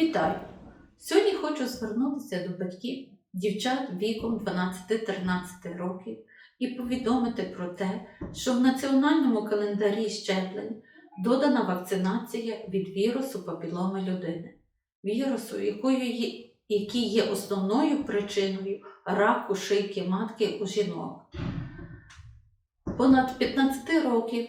Вітаю! Сьогодні хочу звернутися до батьків дівчат віком 12-13 років і повідомити про те, що в національному календарі щеплень додана вакцинація від вірусу папіломи людини, вірусу, якою є, який є основною причиною раку шийки матки у жінок. Понад 15 років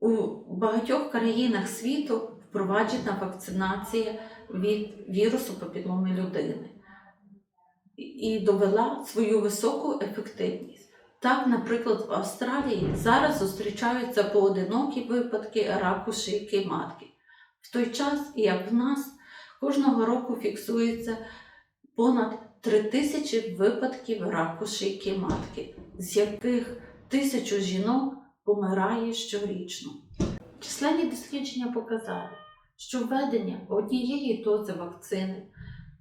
у багатьох країнах світу впроваджена вакцинація від вірусу папіломи людини і довела свою високу ефективність. Так, наприклад, в Австралії зараз зустрічаються поодинокі випадки раку шийки матки. В той час, як в нас, кожного року фіксується понад 3 тисячі випадків раку шийки матки, з яких тисячу жінок помирає щорічно. Численні дослідження показали, що введення однієї дози вакцини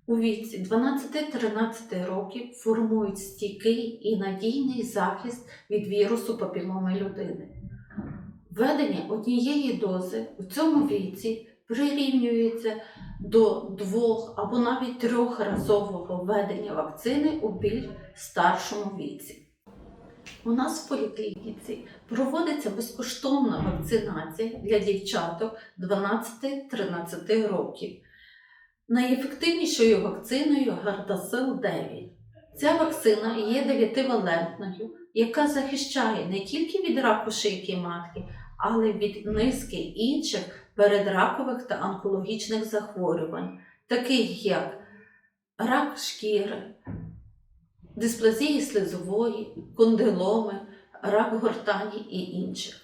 у віці 12-13 років формують стійкий і надійний захист від вірусу папіломи людини. Введення однієї дози у цьому віці прирівнюється до двох або навіть трьохразового введення вакцини у більш старшому віці. У нас в поліклініці проводиться безкоштовна вакцинація для дівчаток 12-13 років. Найефективнішою вакциною Гардасил 9. Ця вакцина є 9-валентною, яка захищає не тільки від раку шийки матки, але й від низки інших передракових та онкологічних захворювань, таких як рак шкіри, дисплазії слизової, кондиломи, рак гортані і інших.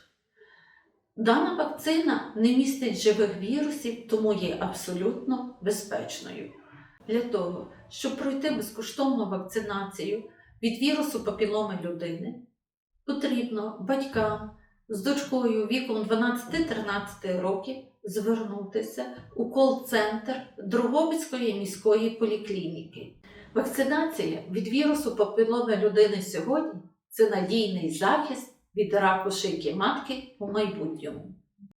Дана вакцина не містить живих вірусів, тому є абсолютно безпечною. Для того, щоб пройти безкоштовну вакцинацію від вірусу папіломи людини, потрібно батькам з дочкою віком 12-13 років звернутися у кол-центр Другобицької міської поліклініки. Вакцинація від вірусу папіломи людини сьогодні це надійний захист від раку шийки матки у майбутньому.